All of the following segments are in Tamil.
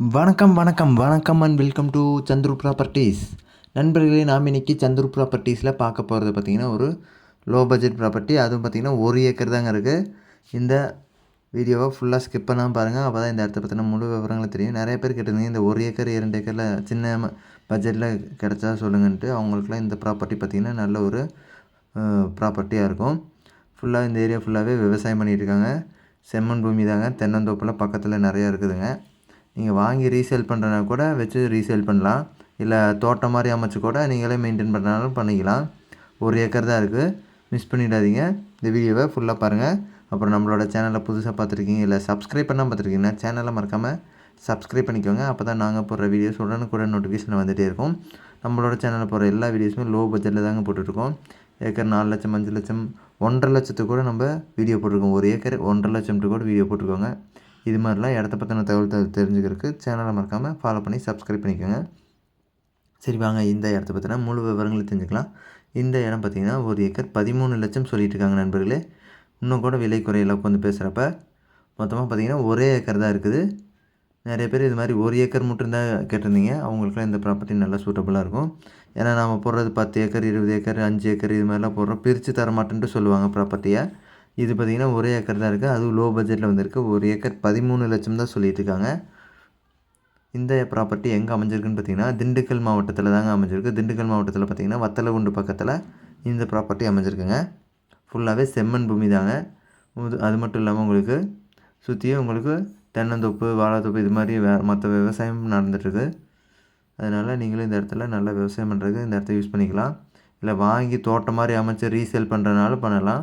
வணக்கம் வணக்கம் வணக்கம் and welcome to Chandru properties நண்பர்களே நாம் இன்றைக்கி சந்துரு ப்ராப்பர்ட்டிஸில் பார்க்க போகிறது பார்த்திங்கன்னா ஒரு லோ பட்ஜெட் ப்ராப்பர்ட்டி அதுவும் பார்த்திங்கன்னா ஒரு ஏக்கர் தாங்க இருக்குது இந்த வீடியோவை ஃபுல்லாக ஸ்கிப் பண்ணாமல் பாருங்கள் அப்போ தான் இந்த இடத்த பற்றின முழு விவரங்களும் தெரியும். நிறைய பேர் கேட்டிருந்தீங்க இந்த ஒரு ஏக்கர் இரண்டு ஏக்கரில் சின்ன பட்ஜெட்டில் கிடச்சா சொல்லுங்கன்ட்டு. அவங்களுக்குலாம் இந்த ப்ராப்பர்ட்டி பார்த்திங்கன்னா நல்ல ஒரு ப்ராப்பர்ட்டியாக இருக்கும். ஃபுல்லாக இந்த ஏரியா ஃபுல்லாகவே விவசாயம் பண்ணிகிட்டு இருக்காங்க. செம்மண் பூமி தாங்க. தென்னந்தோப்பில் பக்கத்தில் நிறையா இருக்குதுங்க. நீங்கள் வாங்கி ரீசேல் பண்ணுறனா கூட வச்சு ரீசேல் பண்ணலாம். இல்லை தோட்டம் மாதிரி அமைச்சு கூட நீங்களே மெயின்டைன் பண்ணுறனாலும் பண்ணிக்கலாம். ஒரு ஏக்கர் தான் இருக்குது மிஸ் பண்ணிடாதீங்க. இந்த வீடியோவை ஃபுல்லாக பாருங்கள் அப்புறம் நம்மளோட சேனலை புதுசாக பார்த்துருக்கீங்க இல்லை சப்ஸ்கிரைப் பண்ணால் பார்த்துருக்கீங்கன்னா சேனலை மறக்காமல் சப்ஸ்கிரைப் பண்ணிக்கோங்க. அப்போ தான் நாங்கள் போடுற வீடியோஸ் உடனுக்குடன் நோட்டிஃபிகேஷன் வந்துகிட்டே இருக்கும். நம்மளோட சேனலில் போகிற எல்லா வீடியோஸுமே லோ பட்ஜெட்டில் தாங்க போட்டுட்ருக்கோம். ஏக்கர் நாலு லட்சம் அஞ்சு லட்சம் ஒன்றரை லட்சத்துக்கு கூட நம்ம வீடியோ போட்டிருக்கோம். ஒரு ஏக்கர் ஒன்றரை லட்சம்ட்டு கூட வீடியோ போட்டிருக்கோங்க. இது மாதிரிலாம் இடத்த பற்றின தகவல் தெ- தெரிஞ்சுக்கிறதுக்கு சேனலை மறக்காமல் ஃபாலோ பண்ணி சப்ஸ்கிரைப் பண்ணிக்கோங்க. சரி வாங்க இந்த இடத்த பற்றின முழு விவரங்களை தெரிஞ்சுக்கலாம். இந்த இடம் பார்த்திங்கன்னா ஒரு ஏக்கர் பதிமூணு லட்சம் சொல்லிட்டு இருக்காங்க நண்பர்களே. இன்னும் கூட விலை குறையில் உட்காந்து பேசுகிறப்ப மொத்தமாக பார்த்திங்கன்னா ஒரே ஏக்கர் தான் இருக்குது. நிறைய பேர் இது மாதிரி ஒரு ஏக்கர் மட்டும் தான் கேட்டிருந்தீங்க. அவங்களுக்குலாம் இந்த ப்ராப்பர்ட்டி நல்லா சூட்டபுளாக இருக்கும். ஏன்னா நம்ம போடுறது பத்து ஏக்கர் இருபது ஏக்கர் அஞ்சு ஏக்கர் இது மாதிரிலாம் போடுறோம். பிரித்து தர மாட்டேன்ட்டு சொல்லுவாங்க ப்ராப்பர்ட்டியை இது பார்த்திங்கன்னா ஒரே ஏக்கர் தான் இருக்குது அதுவும் லோ பட்ஜெட்டில் வந்திருக்கு. ஒரு ஏக்கர் பதிமூணு லட்சம் தான் சொல்லிகிட்டு இருக்காங்க இந்த ப்ராப்பர்ட்டி எங்கே அமைஞ்சிருக்குன்னு பார்த்தீங்கன்னா திண்டுக்கல் மாவட்டத்தில் தாங்க அமைஞ்சிருக்கு. திண்டுக்கல் மாவட்டத்தில் பார்த்திங்கன்னா வத்தலகுண்டு பக்கத்தில் இந்த ப்ராப்பர்ட்டி அமைஞ்சிருக்குங்க. ஃபுல்லாகவே செம்மண் பூமி தாங்க. அது மட்டும் இல்லாமல் உங்களுக்கு சுற்றியும் உங்களுக்கு தென்னந்தோப்பு வாழைத்தோப்பு இது மாதிரி வே மற்ற விவசாயம் நடந்துகிட்ருக்கு அதனால் நீங்களும் இந்த இடத்துல நல்லா விவசாயம் பண்ணுறதுக்கு இந்த இடத்த யூஸ் பண்ணிக்கலாம். இல்லை வாங்கி தோட்டம் மாதிரி அமைச்சு ரீசேல் பண்ணுறதுனாலும் பண்ணலாம்.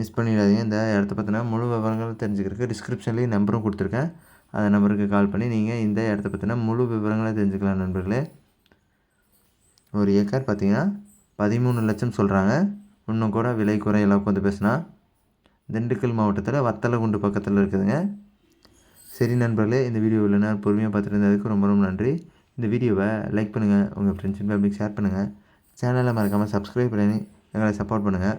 மிஸ் பண்ணிடாதீங்க. இந்த இடத்த பற்றின முழு விவரங்கள் தெரிஞ்சுக்கிறதுக்கு டிஸ்கிரிப்ஷன்லேயும் நம்பரும் கொடுத்துருக்கேன். அந்த நம்பருக்கு கால் பண்ணி நீங்கள் இந்த இடத்த பற்றின முழு விவரங்களை தெரிஞ்சுக்கலாம் நண்பர்களே. ஒரு ஏக்கர் பார்த்தீங்கன்னா பதிமூணு லட்சம் சொல்கிறாங்க இன்னும் கூட விலை குறையெல்லாம் உட்காந்து பேசுனா. திண்டுக்கல் மாவட்டத்தில் வத்தலகுண்டு பக்கத்தில் இருக்குதுங்க. சரி நண்பர்களே இந்த வீடியோவில் நான் பொறுமையாக பார்த்துட்டு இருந்ததுக்கு ரொம்ப ரொம்ப நன்றி. இந்த வீடியோவை லைக் பண்ணுங்கள் உங்கள் ஃப்ரெண்ட்ஸ் அண்ட் ஃபேமிலிக்கு ஷேர் பண்ணுங்கள் சேனலை மறக்காமல் சப்ஸ்கிரைப் பண்ணி எங்களை சப்போர்ட் பண்ணுங்கள்